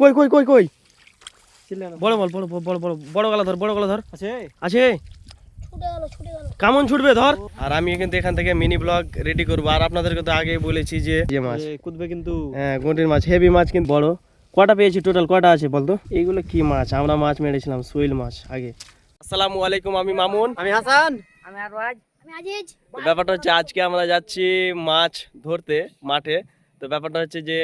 কই কই কই কই? বড় বল বড় বড় বড় বড় বড় গলা ধর বড় গলা ধর। আছে? আছে? ছুটে গেল ছুটে গেল। কেমন ছুটবে ধর? আর আমি কিন্তু এখান থেকে মিনি ব্লগ রেডি করব। আর আপনাদেরকে তো আগে বলেছি যে যে মাছ। কুদবে কিন্তু। হ্যাঁ গুঁটির মাছ হেভি মাছ কিন্তু বড়। কটা পেয়েছি টোটাল কটা আছে বলতো? এইগুলো কি মাছ? আমরা মাছ মেরেছিলাম সোইল মাছ আগে। আসসালামু আলাইকুম আমি মামুন। আমি হাসান। আমি আরওয়াজ। আমি আজিজ। ব্যাপারটা হচ্ছে আজকে আমরা যাচ্ছি মাছ ধরতে মাঠে। তো ব্যাপারটা হচ্ছে যে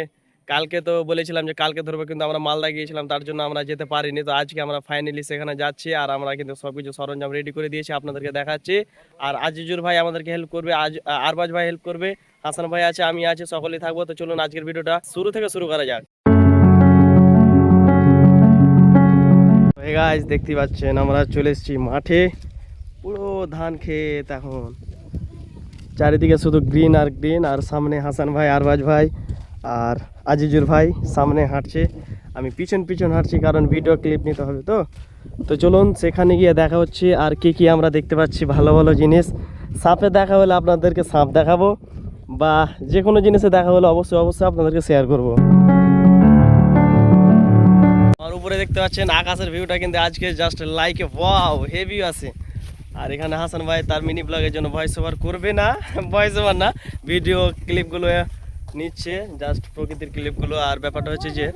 কালকে তো বলেছিলাম যে কালকে ধরবো কিন্তু আমরা মালদা গিয়েছিলাম, তার জন্য আমরা যেতে পারিনি। তো আজকে আমরা ফাইনালি সেখানে যাচ্ছি আর আমরা কিন্তু সব কিছু সরঞ্জাম রেডি করে দিয়েছি আপনাদেরকে দেখাচ্ছি। আর আজিজুর ভাই আমাদেরকে হেল্প করবে, আজ আরবাজ ভাই হেল্প করবে, হাসান ভাই আছে, আমি আছি, সকলেই থাকব। তো চলুন আজকের ভিডিওটা শুরু থেকে শুরু করা যাক। গাইজ দেখতে পাচ্ছেন, আমরা চলে এসেছি মাঠে। পুরো ধান ক্ষেত এখন। চারিদিকে শুধু গ্রিন আর গ্রিন আর সামনে হাসান ভাই, আরবাজ ভাই। আর আজিজুর ভাই সামনে হাঁটছে। আমি পিছন পিছন হাঁটছি কারণ ভিডিও ক্লিপ নিতে হবে তো। তো চলুন সেখানে গিয়ে দেখা হচ্ছে আর কি কি আমরা দেখতে পাচ্ছি ভালো ভালো জিনিস। সাপে দেখা হলে আপনাদেরকে সাপ দেখাবো বা যে কোনো জিনিসে দেখা হলে অবশ্যই অবশ্যই আপনাদেরকে শেয়ার করব। আর উপরে দেখতে পাচ্ছেন আকাশের ভিউটা কিন্তু আজকে জাস্ট লাইকে ওয়াও হেভি আছে। আর এখানে হাসান ভাই তার মিনি ব্লগের জন্য ভয়েস ওভার করবে না ভয়েস ওভার না। ভিডিও ক্লিপগুলো নিচ্ছে জাস্ট প্রকৃতির ক্লিপগুলো আর ব্যাপারটা হচ্ছে যে,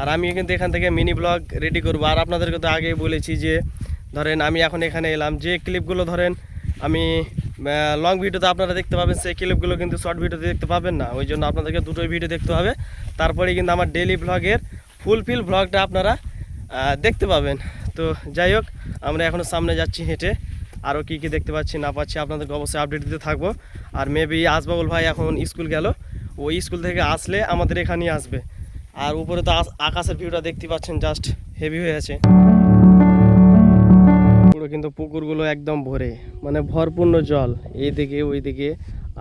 আর আমি কিন্তু এখান থেকে মিনি ব্লগ রেডি করব। আর আপনাদেরকে তো আগেই বলেছি যে, ধরেন আমি এখন এখানে এলাম, যে ক্লিপগুলো ধরেন আমি লং ভিডিওতে আপনারা দেখতে পাবেন, সেই ক্লিপগুলো কিন্তু শর্ট ভিডিওতে দেখতে পাবেন না। ওই জন্য আপনাদেরকে দুটোই ভিডিও দেখতে হবে। তারপরে কিন্তু আমার ডেলি ব্লগের ফুলফিল ব্লগটা আপনারা দেখতে পাবেন। তো যাই হোক, আমরা এখনও সামনে যাচ্ছি হেঁটে। আরও কী কী দেখতে পাচ্ছি না পাচ্ছি আপনাদেরকে অবশ্যই আপডেট দিতে থাকব। আর মেবি আসবাবুল ভাই এখন স্কুল গেল। ওই স্কুল থেকে আসলে আমাদের এখানেই আসবে। আর উপরে তো আকাশের ভিউটা দেখতে পাচ্ছেন জাস্ট হেভি হয়ে আছে। পুরো কিন্তু পুকুরগুলো একদম ভরে মানে ভরপূর্ণ জল, এইদিকে ওইদিকে।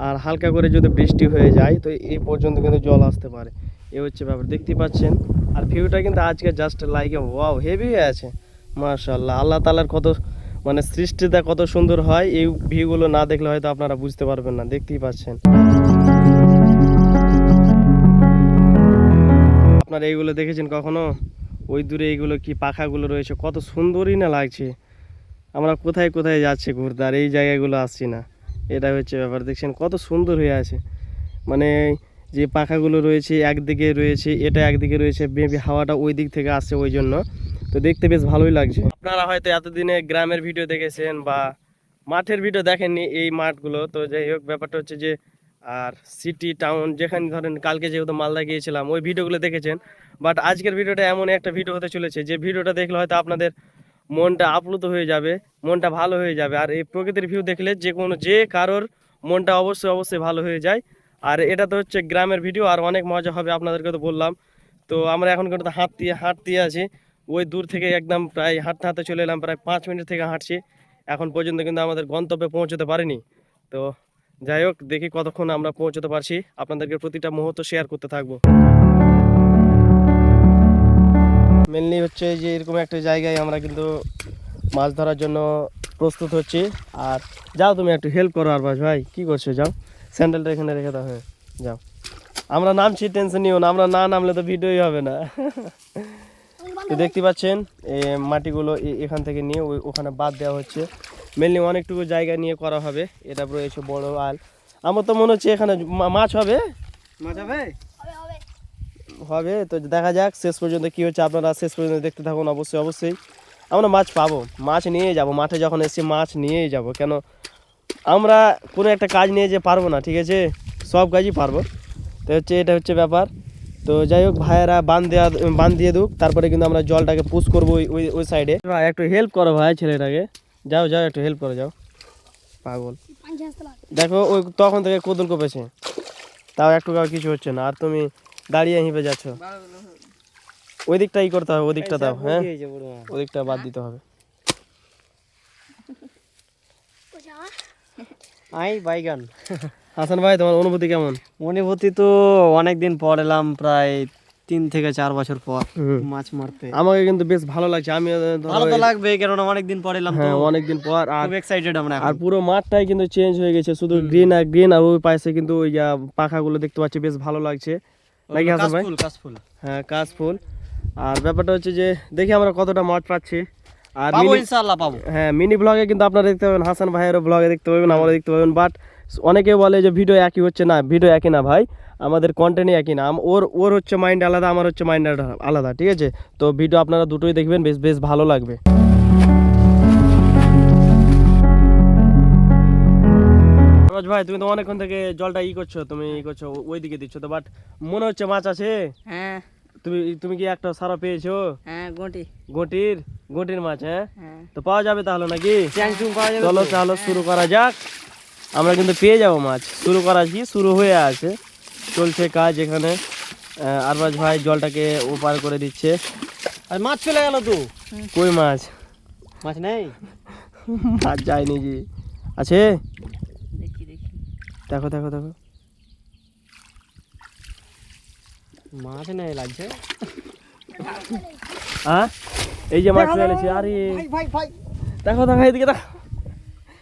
আর হালকা করে যদি বৃষ্টি হয়ে যায়, তো এই পর্যন্ত কিন্তু জল আসতে পারে। এ হচ্ছে ব্যাপার, দেখতে পাচ্ছেন? আর ভিউটা কিন্তু আজকে জাস্ট লাইকে ওয়াও হেভি হয়ে আছে। মাশাল্লাহ আল্লাহ তালার কত মানে সৃষ্টিটা কত সুন্দর হয়, এই ভিউগুলো না দেখলে হয়তো আপনারা বুঝতে পারবেন না, দেখতেই পাচ্ছেন। আপনারা এইগুলো দেখেছেন কখনো? ওই দূরে এইগুলো কি পাখাগুলো রয়েছে? কত সুন্দরই না লাগছে। আমরা কোথায় কোথায় যাচ্ছি ঘুরতে? আর এই জায়গাগুলো আসছি না। এটা হচ্ছে ব্যাপার। দেখছেন কত সুন্দর হয়ে আছে। মানে যে পাখাগুলো রয়েছে, একদিকে রয়েছে, এটা একদিকে রয়েছে মেবি হাওয়াটা ওই দিক থেকে আসছে ওই জন্য। তো দেখতে বেশ ভালোই লাগছে। আপনারা হয়তো এতদিনে গ্রামের ভিডিও দেখেছেন বা মাঠের ভিডিও দেখেননি এই মাঠগুলো। তো যাই হোক, ব্যাপারটা হচ্ছে যে আর সিটি টাউন যেখানে ধরেন কালকে যেহেতু মালদা গিয়েছিলাম, ওই ভিডিওগুলো দেখেছেন। বাট আজকের ভিডিওটা এমন একটা ভিডিও হতে চলেছে, যে ভিডিওটা দেখলে হয়তো আপনাদের মনটা আপ্লুত হয়ে যাবে, মনটা ভালো হয়ে যাবে। আর এই প্রকৃতির ভিউ দেখলে যে কোনো, যে কারোর মনটা অবশ্যই অবশ্যই ভালো হয়ে যায়। আর এটা তো হচ্ছে গ্রামের ভিডিও আর অনেক মজা হবে আপনাদেরকে তো বললাম। তো আমরা এখন কিন্তু হাঁটতে হাঁটতে আছি। ওই দূর থেকে একদম প্রায় হাঁটতে হাঁটতে চলে এলাম, প্রায় পাঁচ মিনিট থেকে হাঁটছি। এখন পর্যন্ত কিন্তু আমাদের গন্তব্যে পৌঁছতে পারিনি। তো যাই হোক, দেখি কতক্ষণ আমরা পৌঁছতে পারছি। আপনাদেরকে প্রতিটা মুহূর্ত শেয়ার করতে থাকব। মেনলি হচ্ছে যে এরকম একটা জায়গায় আমরা কিন্তু মাছ ধরার জন্য প্রস্তুত হচ্ছি। আর যাও তুমি একটু হেল্প করো আর ভাই, কি করছ যাও। স্যান্ডেলটা এখানে রেখে দাও হ্যাঁ যাও। আমরা নামছি টেনশন নিও না, আমরা না নামলে তো ভিডিওই হবে না। দেখতে পাচ্ছেন মাটিগুলো এখান থেকে নিয়ে ওই ওখানে বাদ দেওয়া হচ্ছে। মেনলি অনেকটুকু জায়গা নিয়ে করা হবে। এটা রয়েছে বড় আল। আমার তো মনে হচ্ছে এখানে মাছ হবে? মজা হবে? হবে তো দেখা যাক শেষ পর্যন্ত কি হচ্ছে। আপনারা শেষ পর্যন্ত দেখতে থাকুন অবশ্যই অবশ্যই। আমরা মাছ পাবো মাছ নিয়ে যাব। মাঠে যখন এসেছি মাছ নিয়েই যাব কেন আমরা কোনো একটা কাজ নিয়ে যে পারব না ঠিক আছে? সব কাজই পারব। তো হচ্ছে এটা হচ্ছে ব্যাপার। তো যাই হোক ভাইয়েরা বান দেওয়া বান দিয়ে দুক। তারপরে কিন্তু আমরা জলটাকে পুশ করব ওই ওই ওই সাইডে ভাই একটু হেল্প করো ভাই ছেলেটাকে। যাও যাও একটু হেল্প করে যাও। পাগল। দেখো ওই তখন থেকে কোদল কোপেছে। তাও একটু কাউ কিছু হচ্ছে না। আর তুমি দাঁড়িয়ে হিঁপে যাচ্ছ। ওই দিকটা ই করতে হবে ওই দিকটা দাও হ্যাঁ? ওদিকটা বাদ দিতে হবে। আই বাইগান। হাসান ভাই তোমার অনুভূতি কেমন? অনুভূতি তো অনেক দিন পর এলাম প্রায় তিন থেকে চার বছর পর মাছ মারতে। আমাকে কিন্তু বেশ ভালো লাগছে আমি ভালো তো লাগবে কারণ অনেক দিন পর এলাম হ্যাঁ অনেকদিন পর আর খুব এক্সাইটেড আমরা আর পুরো মাঠটাই কিন্তু চেঞ্জ হয়ে গেছে শুধু গ্রিন আর গ্রিন আর ওই পাশে কিন্তু ওই পাখাগুলো দেখতে পাচ্ছি বেশ ভালো লাগছে। নাকি হাসান ভাই? কাশফুল হ্যাঁ কাশফুল আর ব্যাপারটা হচ্ছে যে দেখি আমরা কতটা মাছ পাচ্ছি। আর পাবো ইনশাআল্লাহ পাবো। হ্যাঁ মিনি ব্লগে কিন্তু আপনারা দেখতে পাবেন হাসান ভাইয়েরও ব্লগে দেখতে পাবেন আমরা দেখতে পাবেন বাট অনেকে বলে যে ভিডিও একই হচ্ছে না ভিডিও একই না ভাই। আমাদের কন্টেন্টই একই না। ওর ওর হচ্ছে মাইন্ড আলাদা আমার হচ্ছে মাইন্ড আলাদা ঠিক আছে? তো ভিডিও আপনারা দুটোই দেখবেন বেশ বেশ ভালো লাগবে। ভাই তুমি তো অনেকক্ষণ থেকে জলটা ই করছ তুমি ই করছ ওই দিকে দিচ্ছ তো বাট মনে হচ্ছে মাছ আছে? হ্যাঁ। তুমি তুমি কি একটা সারা পেয়েছ? হ্যাঁ গোটি গোটির গোটির মাছ হ্যাঁ? হ্যাঁ। তো পাওয়া যাবে তাহলে নাকি? চলো চলো শুরু করা যাক। আমরা কিন্তু পেয়ে যাব মাছ। শুরু করা কি? শুরু হয়ে আছে। চলছে কাজ এখানে। আরবাজ ভাই জলটাকে ওপার করে দিচ্ছে। আর মাছ চলে গেল তো? কই মাছ? মাছ নেই? মাছ যায়নি জি আছে? দেখি দেখি। দেখো দেখো দেখো। মাছ নেই লাগছে? হ্যাঁ এই যে মাছ ফেলেছি আরে। ভাই ভাই দেখো দেখো এদিকে দেখো।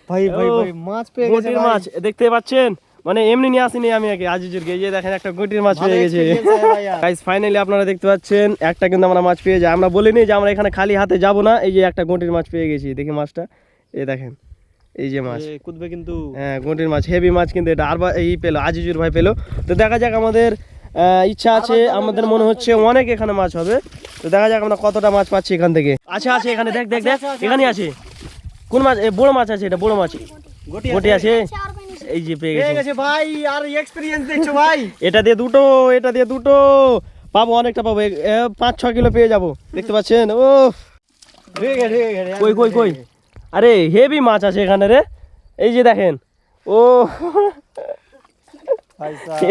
ভাই ভাই ভাই মাছ পেয়ে গেছে গটির মাছ দেখতে পাচ্ছেন? মানে এমনি নিয়ে আসিনি আমি আগে আজিজুরকে এই যে দেখেন একটা গটির মাছ পেয়ে গেছে। গাইস ফাইনালি আপনারা দেখতে পাচ্ছেন একটা কিন্তু আমরা মাছ পেয়ে যাই। আমরা বলিনি যে আমরা এখানে খালি হাতে যাব না এই যে একটা গটির মাছ পেয়ে গেছি। দেখি মাছটা এই দেখেন এই যে মাছ। কুদবে কিন্তু। হ্যাঁ গটির মাছ হেভি মাছ কিন্তু এটা। আর এই পেল আজিজুর ভাই পেল। তো দেখা যাক আমাদের ইচ্ছা আছে আমাদের মনে হচ্ছে অনেক এখানে মাছ হবে। তো দেখা যাক আমরা কতটা মাছ পাচ্ছি এখান থেকে। আছে আছে এখানে দেখ দেখ দেখ এখানে আছে। কোন মাছ? বড় মাছ আছে এটা বড় মাছ। গোটি আছে। এই যে পেয়ে গেছে। ভাই আর এক্সপেরিয়েন্স দেখছ ভাই। এটা দিয়ে দুটো এটা দিয়ে দুটো। পাবো অনেকটা পাবো। পাঁচ ছ কিলো পেয়ে যাব। দেখতে পাচ্ছেন? ও ঠিক আছে কই কই কই? আরে হেভি মাছ আছে এখানে রে। এই যে দেখেন। ও।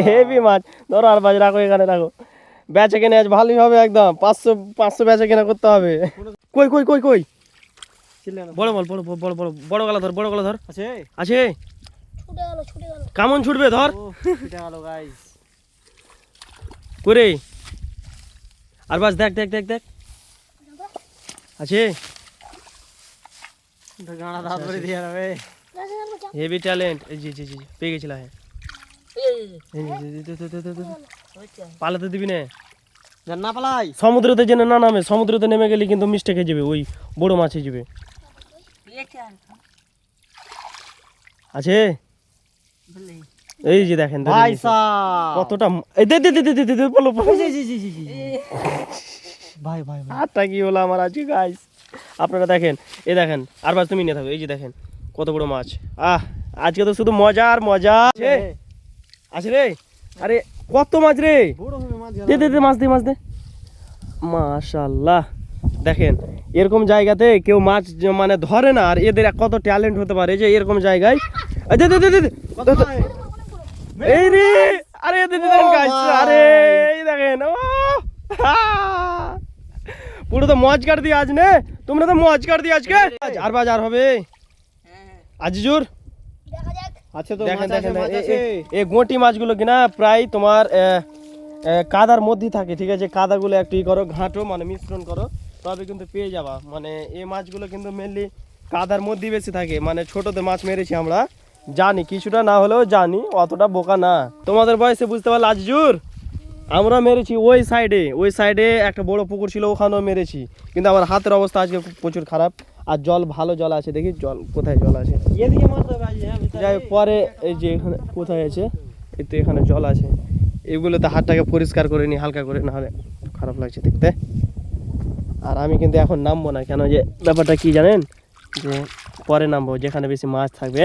হেভি মাছ। ধরো আর বাজ রাখো এখানে রাখো। বেচে কেনে আজ ভালোই হবে একদম। পাঁচশো পাঁচশো বেচে কেনা করতে হবে। কই কই কই কই? বড় বল বড় বড় বড় বড় গলা ধর বড় গলা ধর। আছে? আছে? ছুটে গেল ছুটে গেল। কেমন ছুটবে ধর? করে। আর বাস দেখ দেখ দেখ দেখ। আছে? হেভি ট্যালেন্ট জি জি জি পেয়ে গেছিলাম হ্যাঁ। পালাতে দিবি না। না পালাই। সমুদ্রতে যেন না নামে সমুদ্রতে নেমে গেলে কিন্তু মিস্টেক হয়ে যাবে ওই বড় মাছ যাবে। আছে? এই যে দেখেন কতটা দে দে দে দে দে, দে দে বলো বলো। জি জি জি জি জি ভাই ভাই ভাই। হাতটা কি হলো আমার আজকে গাইস আপনারা দেখেন এই দেখেন আর বাস তুমি নিয়ে থাকো এই যে দেখেন কত বড় মাছ। আহ আজকে তো শুধু মজা আর মজা। আছে আছে রে? আরে কত মাছ রে? মাছ দে দে দে মাছ দে মাছ দে। মাশাল্লাহ। দেখেন এরকম জায়গাতে কেউ মাছ মানে ধরে না আর এদের কত ট্যালেন্ট হতে পারে যে এরকম জায়গায়। এই রে আরে। আরে এই দেখেন ও পুরো তো মজ কাট দিয়ে আজ নে তোমরা তো মজ কাট দিয়ে আজকে? আজ আর বাজ আর হবে আজিজুর? দেখা আছে তো দেখেন মাছ দেখেন এই গোটি মাছগুলো কিনা প্রায় তোমার কাদার মধ্যে থাকে ঠিক আছে? কাদাগুলো একটু ই করো ঘাঁটো মানে মিশ্রণ করো। তবে কিন্তু পেয়ে যাবা। মানে এই মাছগুলো কিন্তু মেনলি কাদার মধ্যেই বেশি থাকে। মানে ছোটতে মাছ মেরেছি আমরা। জানি কিছুটা না হলেও জানি অতটা বোকা না। তোমাদের বয়সে বুঝতে পারলে আজজুর আমরা মেরেছি ওই সাইডে ওই সাইডে একটা বড় পুকুর ছিল ওখানেও মেরেছি। কিন্তু আমার হাতের অবস্থা আজকে প্রচুর খারাপ। আর জল ভালো জল আছে দেখি জল কোথায় জল আছে। হ্যাঁ। যাই হোক, পরে এই যে এখানে কোথায় আছে এই তো এখানে জল আছে। এগুলোতে হাতটাকে পরিষ্কার করে নি হালকা করে নাহলে খারাপ লাগছে দেখতে। আর আমি কিন্তু এখন নামবো না। কেন যে ব্যাপারটা কি জানেন? যে পরে নামবো, যেখানে বেশি মাছ থাকবে,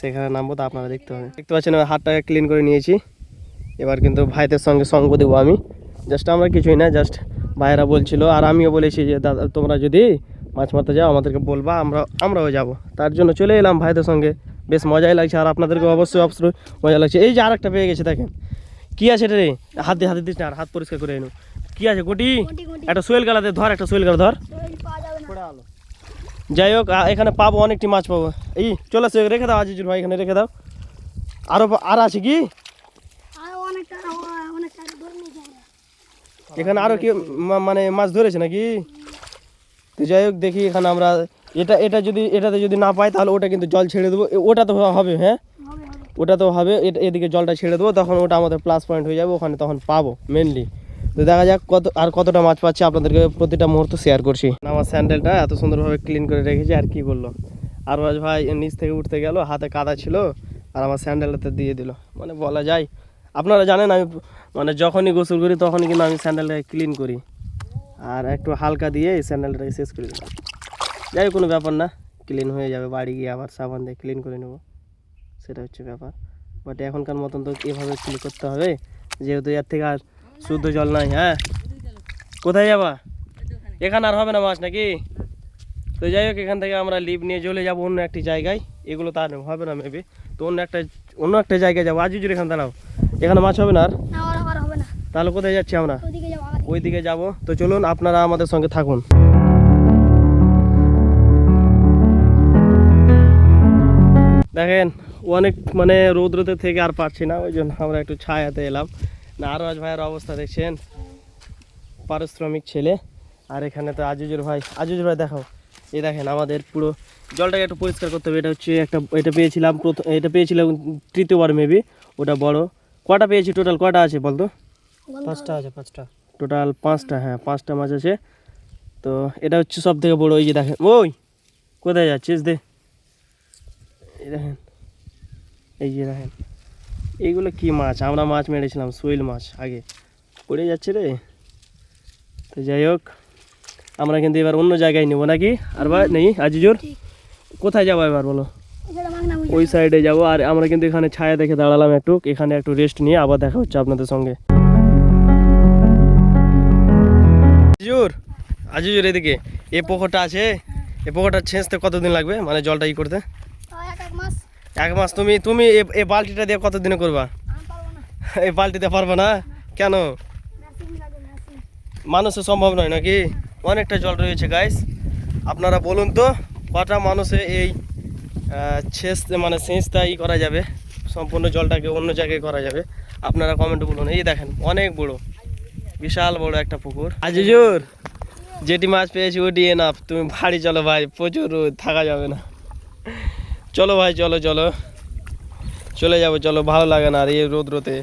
সেখানে নামবো, তো আপনারা দেখতে হবে দেখতে পাচ্ছেন হাতটাকে ক্লিন করে নিয়েছি। এবার কিন্তু ভাইদের সঙ্গে সঙ্গ দেবো আমি। জাস্ট আমরা কিছুই না জাস্ট ভাইয়েরা বলছিল, আর আমিও বলেছি যে, দাদা, তোমরা যদি মাছ মারতে যাও, আমাদেরকে বলবা, আমরা, আমরাও যাব। তার জন্য চলে এলাম ভাইদের সঙ্গে। বেশ মজাই লাগছে, আর আপনাদেরকে অবশ্যই অবশ্যই মজা লাগছে। এই যে আরেকটা পেয়ে গেছে, দেখেন। কী আছে এটা রে? হাত দিয়ে, হাতে দিস না, আর হাত পরিষ্কার করে এনো। কি আছে গোটি? একটা সোয়েল গালাতে ধর একটা সোয়েল গালা ধর। যাই হোক এখানে পাবো অনেকটি মাছ পাবো। এই চলে আসে রেখে দাও আজিজুর ভাই এখানে রেখে দাও। আরও আর আছে কি? এখানে আরও কি মানে মাছ ধরেছে নাকি? তো যাই হোক দেখি এখানে আমরা এটা এটা যদি এটাতে যদি না পাই তাহলে ওটা কিন্তু জল ছেড়ে দেবো। ওটা তো হবে হ্যাঁ? হবে হবে। ওটা তো হবে এদিকে জলটা ছেড়ে দেবো তখন ওটা আমাদের প্লাস পয়েন্ট হয়ে যাবে ওখানে তখন পাবো মেনলি তো দেখা যাক কত আর কতটা মাছ পাচ্ছি। আপনাদেরকে প্রতিটা মুহূর্ত শেয়ার করছি। আমার স্যান্ডেলটা এত সুন্দরভাবে ক্লিন করে রেখেছি, আর কি বলল? আর আজ ভাই নিচ থেকে উঠতে গেল, হাতে কাদা ছিল, আর আমার স্যান্ডেলটাতে দিয়ে দিল। মানে বলা যায়, আপনারা জানেন আমি মানে যখনই গোসল করি, তখনই কিন্তু আমি স্যান্ডেলটাকে ক্লিন করি। আর একটু হালকা দিয়ে এই স্যান্ডেলটাকে শেষ করে দিলাম। যাই কোনো ব্যাপার না ক্লিন হয়ে যাবে, বাড়ি গিয়ে আবার সাবান দিয়ে ক্লিন করে নেব। সেটা হচ্ছে ব্যাপার। বাট এখনকার মতন তো এভাবে ক্লিন করতে হবে, যেহেতু এর থেকে আর শুদ্ধ জল নাই হ্যাঁ? কোথায় যাবা? এখানে আর হবে না মাছ নাকি? তো যাই হোক এখান থেকে আমরা লিভ নিয়ে চলে যাব অন্য একটি জায়গায়। এগুলো তার হবে না মেবি তো অন্য একটা অন্য একটা জায়গায় যাব। আজ এখানে দাঁড়াও এখানে মাছ হবে না আর? তাহলে কোথায় যাচ্ছি আমরা? ওইদিকে যাব ওই দিকে যাব। তো চলুন আপনারা আমাদের সঙ্গে থাকুন। দেখেন অনেক মানে রৌদ্রতে থেকে আর পারছি না ওই জন্য আমরা একটু ছায়াতে এলাম। না আরও আজ ভাইয়ের অবস্থা দেখছেন? পারিশ্রমিক ছেলে। আর এখানে তো আজিজুর ভাই। আজিজুর ভাই দেখাও। এই দেখেন আমাদের পুরো জলটাকে একটু পরিষ্কার করতে হবে। এটা হচ্ছে একটা এটা পেয়েছিলাম প্রথম এটা পেয়েছিলাম তৃতীয়বার মেবি ওটা বড়। কটা পেয়েছি টোটাল কটা আছে বলতো? পাঁচটা আছে পাঁচটা। টোটাল পাঁচটা হ্যাঁ পাঁচটা মাছ আছে। তো এটা হচ্ছে সব থেকে বড় ওই যে দেখেন। ওই কোথায় যাচ্ছিস দে? এই দেখেন। এই যে দেখেন। এইগুলো কি মাছ? আমরা মাছ মেরেছিলাম শৈল মাছ আগে। পড়ে যাচ্ছে রে। তো যাই হোক আমরা কিন্তু এবার অন্য জায়গায় নেব নাকি? আর বা নেই আজিজুর? কোথায় যাব এবার বলো? ওই সাইডে যাব। আর আমরা কিন্তু এখানে ছায়া দেখে দাঁড়ালাম একটু। এখানে একটু রেস্ট নিয়ে আবার দেখা হচ্ছে আপনাদের সঙ্গে। আজিজুর আজিজুর এদিকে এ পুকুরটা আছে? এ পুকুরটা ছেঁচতে কতদিন লাগবে? মানে জলটা ই করতে? এক এক মাস। এক মাস তুমি তুমি এই বালতিটা দিয়ে কতদিনে করবা? এই বালতিতে পারবে না? কেন? মানুষের সম্ভব নয় নাকি? অনেকটা জল রয়েছে গাইস আপনারা বলুন তো কটা মানুষে এই ছেঁচ মানে সেচটা ই করা যাবে? সম্পূর্ণ জলটাকে অন্য জায়গায় করা যাবে। আপনারা কমেন্ট বলুন। এই দেখেন অনেক বড় বিশাল বড় একটা পুকুর। আজিজুর যেটি মাছ পেয়েছি ওটি না তুমি ভারী চলো ভাই প্রচুর থাকা যাবে না। চলো ভাই চলো চলো। চলে যাব চলো ভালো লাগে না আর এই রোদ্রতে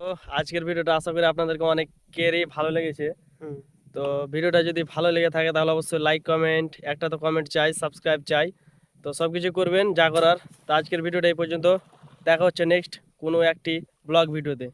তো আজকের ভিডিওটা আশা করি আপনাদেরকে অনেকেরই ভালো লেগেছে। তো ভিডিওটা যদি ভালো লেগে থাকে তাহলে অবশ্যই লাইক কমেন্ট একটা তো কমেন্ট চাই সাবস্ক্রাইব চাই। তো সব কিছু করবেন যা করার। তো আজকের ভিডিওটা এই পর্যন্ত। দেখা হচ্ছে নেক্সট কোনো একটি ব্লগ ভিডিওতে।